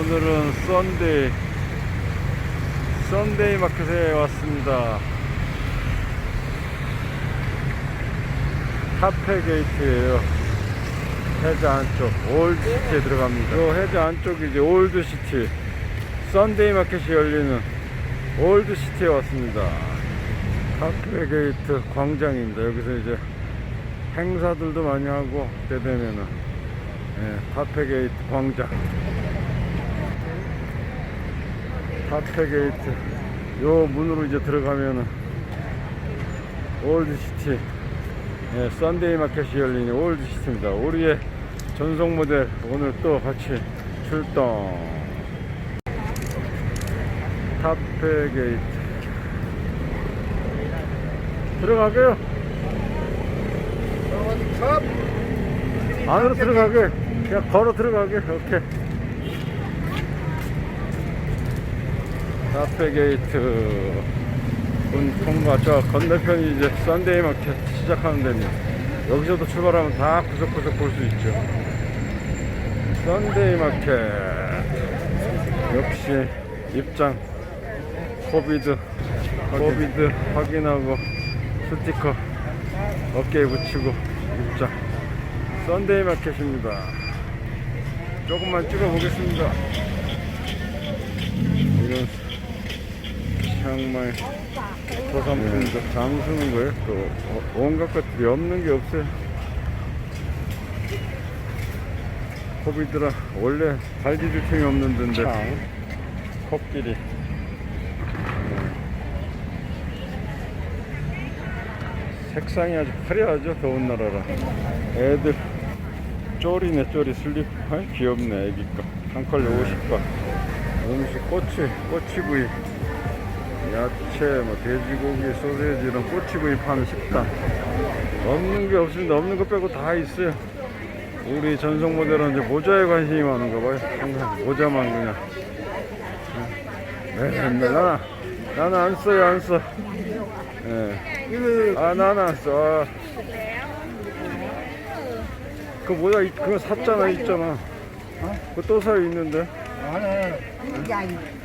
오늘은 썬데이 썬데이 마켓에 왔습니다. 카페 게이트예요. 해자 안쪽 올드시티에 들어갑니다. 이 해자 안쪽이 이제 올드시티 썬데이 마켓이 열리는 올드시티에 왔습니다. 카페 게이트 광장입니다. 여기서 이제 행사들도 많이 하고 때 되면은. 예, 카페 게이트 광장 카페 게이트. 요 문으로 이제 들어가면은 올드시티. 예, 썬데이 마켓이 열리는 올드시티입니다. 우리의 전속 모델 오늘 또 같이 출동. 카페 게이트. 들어가게요. 안으로 들어가게. 그냥 걸어 들어가게. 오케이 카페 게이트. 문 통과 저 건너편이 이제 썬데이 마켓 시작하는 데입니다. 여기서도 출발하면 다 구석구석 볼 수 있죠. 썬데이 마켓. 역시 입장. 코비드. 코비드 확인하고 스티커 어깨에 붙이고 입장. 썬데이 마켓입니다. 조금만 찍어 보겠습니다. 이런 향말 소상품도 장수는 거예요 또 어- 온갖 것들이 없는 게 없어요. 코비드라 원래 틈이 없는 데인데. 코끼리. 색상이 아주 화려하죠 더운 나라라. 애들. 쪼리네 쪼리 슬립 아이, 귀엽네 애기 거한 컬레 50바. 음식 꼬치 꼬치구이 야채, 뭐 돼지고기, 소세지 이런 꼬치구이 파는 식당 없는 게 없습니다. 없는 거 빼고 다 있어요. 우리 전속 모델은 이제 모자에 관심이 많은가 봐요. 항상 모자만 그냥. 네. 네, 맨날 나나 나는 안 써요, 안 써. 예. 아, 나는 안 써. 아. 그 모자 그거 샀잖아, 있잖아. 어? 그거 또 사요, 있는데. 아니, 아니.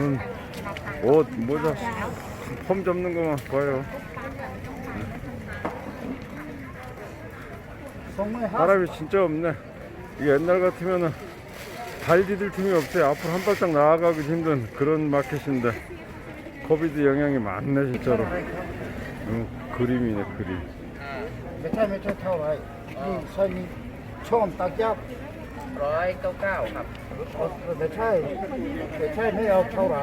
음, 옷, 모자, 폼 접는 것만 봐요. 바람이 진짜 없네. 이게 옛날 같으면은 발 디딜 틈이 없어요. 앞으로 한 발짝 나아가기 힘든 그런 마켓인데 코비드 영향이 많네 진짜로. 음, 그림이네 그림. 没太没太套来，嗯，所以你冲大家。 รนี่ใช่นี่ช่อมตะเกียบร้อยเก้าเก้าครับเอาไม่ใช่ไม่ใช่ไม่เอาเท่าไหร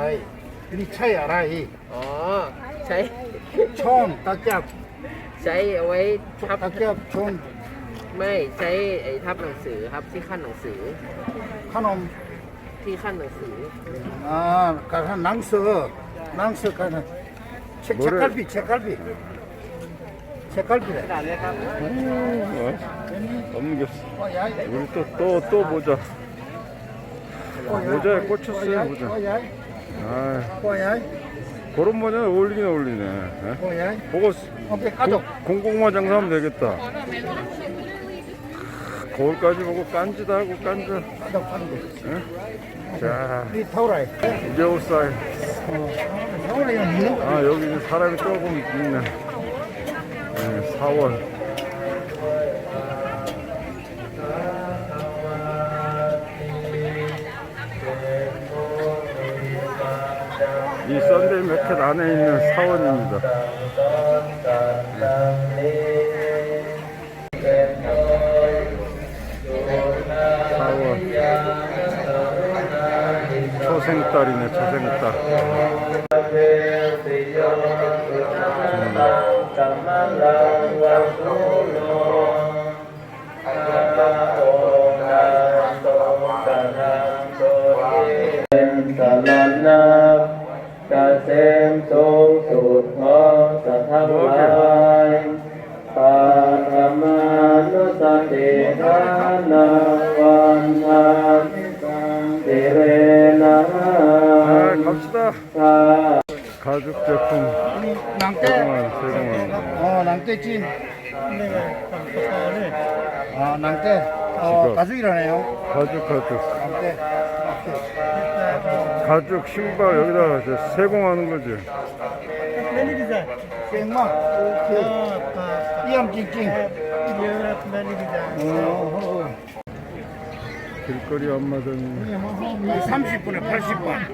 นี่ใช่อะไรอ๋อ ใช้ ช่อมตะเกียบใช้เอาไว้ทับ ตะเกียบช่อมไม่ใช้ไอ้ทับหนังสือครับที่ขั้นหนังสือ ขนมที่ขั้นหนังสือ อ่าการหนังสือหนังสือกันเช็คเช็คกัลปีเช็คกัลปีเช็คกัลปี 색깔비래. 음, 어? 없는 게 없어. 우리 또, 또, 또 보자. 모자에 꽂혔어요, 모자. 그런 모자 어울리긴 어울리네. 예? 보고, 공공마 장사하면 되겠다. 거울까지 보고 깐지다 하고 깐져. 예? 자, 이제 옷살. 아, 여기 사람이 조금 있네. 네, 사원 이 썬데이 마켓 안에 있는 사원입니다. 사원 초생딸이네 초생딸 가죽 제품 낭떼? 제공한 어, 낭떼지. 아, 낭떼. 어, 가죽이라네요. 가죽 가죽 낭떼. 가죽 신발 여기다 세공하는 거지. 땡마. 오케이. 이암 찡찡. 어, 어. 길거리 안마당 30분에 80번.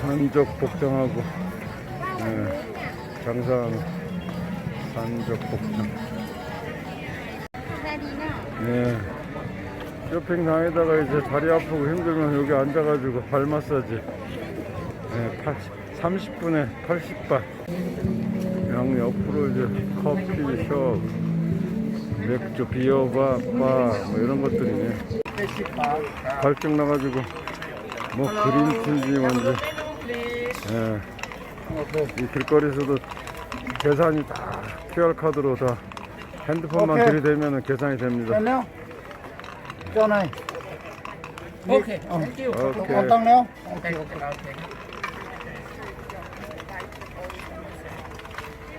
산적 복장하고 예, 장사하는 산적 복장. 예, 쇼핑 다니다가 이제 다리 아프고 힘들면 여기 앉아가지고 발 마사지. 예, 80, 30분에 80바 양 옆으로 이제 커피숍 맥주 비어바 바뭐 이런 것들이네 발정 나가지고 뭐 그린티인지 뭔지 예. 이 길거리에서도 계산이 다 QR카드로 다 핸드폰만 오케이. 들이대면 계산이 됩니다 됐네요? 전화해. 오케이. 어. 오케이 건딱네요? 오케이, 오케이.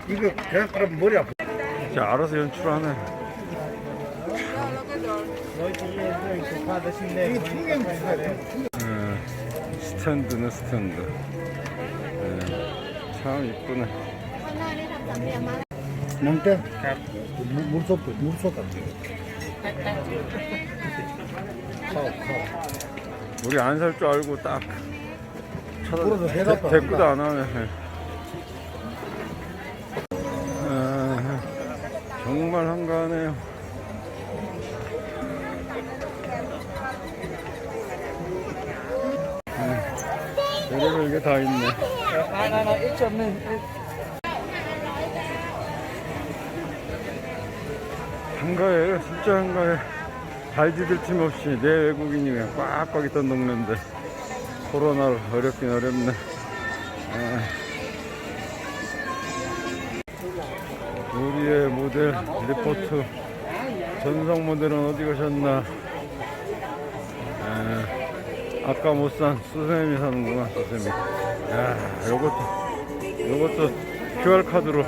이거 그냥 그럼 머리 아파. 이제 알아서 연출하네 네, 이게 스탠드는 스탠드. 네, 참 이쁘네. 뭔데? 물속 물속 같은. 우리 안 살 줄 알고 딱 그래서 대꾸도 안 하네. 네. 아, 정말 한가하네요. 별의별 게 다 있네. 나나나 1.1 한가해요 진짜 한가해. 발 디딜 틈 없이 내 외국인이 그냥 꽉꽉 있던 동네인데. 코로나로 어렵긴 어렵네. 아. 우리의 모델 리포트 전성 모델은 어디 가셨나 아, 아까 못 산 수세미 사는구나 수세미 야 요것도 요것도 QR카드로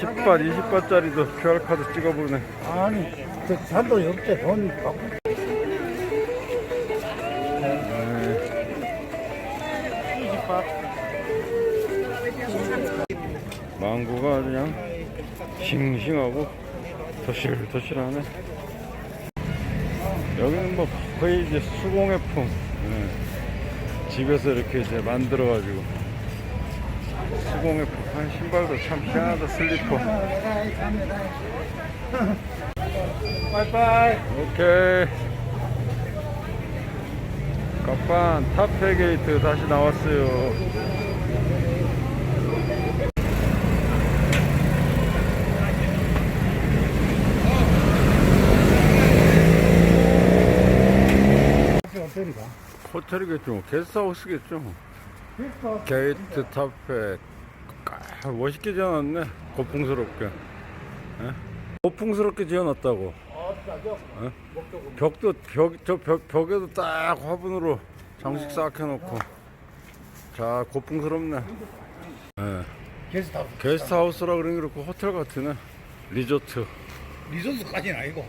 10바, 20바짜리도 QR카드 찍어보네. 아니, 저 잔도 없대, 돈 갖고. 망고가 그냥 싱싱하고 더실더실하네. 여기는 뭐 거의 이제 수공예품. 예. 집에서 이렇게 이제 만들어 가지고. 수공예품. 한 신발도 참 희한하다, 슬리퍼. 빠이빠이. 오케이. 갑반 타페 게이트 다시 나왔어요. 호텔이가. 뭐. 게스트하우스겠죠. 게이트 타페. 아, 멋있게 지어놨네. 고풍스럽게. 예? 고풍스럽게 지어놨다고. 예? 벽도 벽 저 벽 벽에도 딱 화분으로 장식 싹 해놓고. 자 고풍스럽네. 예. 게스트하우스. 게스트하우스라 그러니 그렇고 호텔 같으네. 리조트. 리조트까지는 아니고.